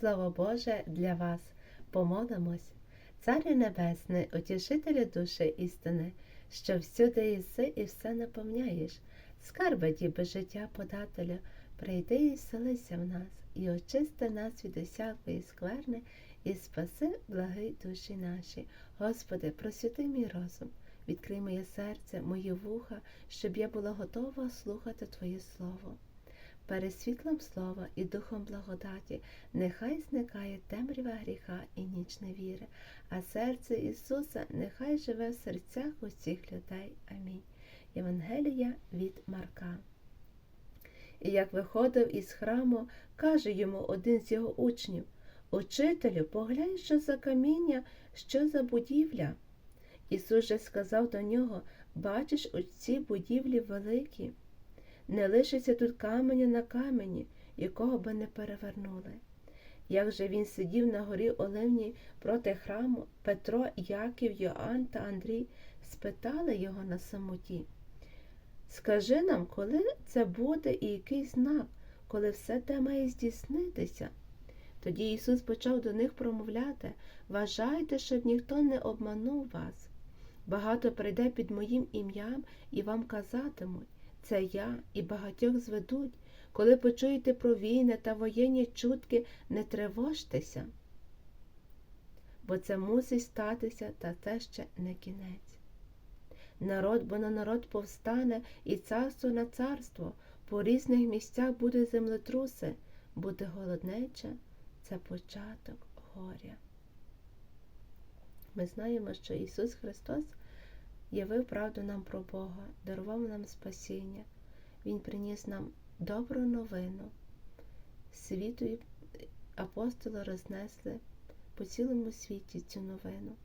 Слово Боже для вас. Помолимось. Царю Небесний, утішителю душі істини, що всюди єси і все наповняєш, скарби діби життя подателя, прийди і вселися в нас, і очисти нас від усякої скверни, і спаси благи душі наші. Господи, просвіти мій розум, відкрий моє серце, мої вуха, щоб я була готова слухати Твоє Слово. Перед світлом слова і духом благодаті нехай зникає темрява гріха і ніч невіри, а серце Ісуса нехай живе в серцях усіх людей. Амінь. Євангелія від Марка. І як виходив із храму, каже йому один з його учнів Учителю, поглянь, що за каміння, що за будівля. Ісус же сказав до нього Бачиш, ці будівлі великі. Не лишиться тут каменя на камені, якого би не перевернули. Як же він сидів на горі Оливній проти храму, Петро, Яків, Йоанн та Андрій спитали його на самоті. Скажи нам, коли це буде і який знак, коли все те має здійснитися? Тоді Ісус почав до них промовляти Вважайте, щоб ніхто не обманув вас. Багато прийде під моїм ім'ям і вам казатимуть це я і багатьох зведуть. Коли почуєте про війни та воєнні чутки, не тривожтеся, бо це мусить статися, та це ще не кінець. Народ, бо на народ повстане, і царство на царство, по різних місцях буде землетруси, буде голоднеча, це початок горя. Ми знаємо, що Ісус Христос явив правду нам про Бога, дарував нам спасіння. Він приніс нам добру новину. Світу і апостоли рознесли по цілому світі цю новину.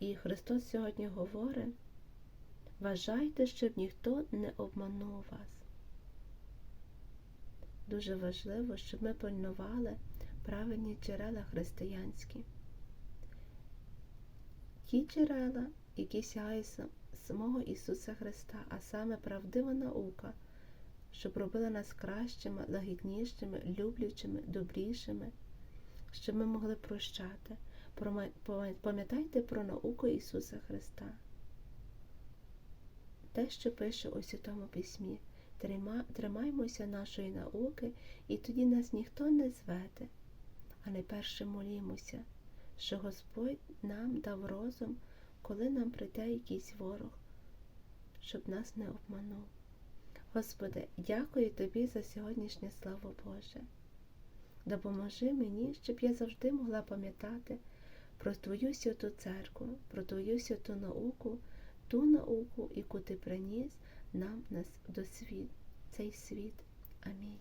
І Христос сьогодні говорить, вважайте, щоб ніхто не обманув вас. Дуже важливо, щоб ми пильнували правильні джерела християнські ті джерела, які сягають самого Ісуса Христа, а саме правдива наука, щоб робила нас кращими, лагіднішими, люблячими, добрішими, щоб ми могли прощати. Пам'ятайте про науку Ісуса Христа. Те, що пише у тому письмі, тримаймося нашої науки, і тоді нас ніхто не зведе, а найперше молімося що Господь нам дав розум, коли нам прийде якийсь ворог, щоб нас не обманув. Господи, дякую Тобі за сьогоднішнє Слово Боже. Допоможи мені, щоб я завжди могла пам'ятати про Твою святу церкву, про Твою святу науку, ту науку, яку Ти приніс нам до світ, цей світ. Амінь.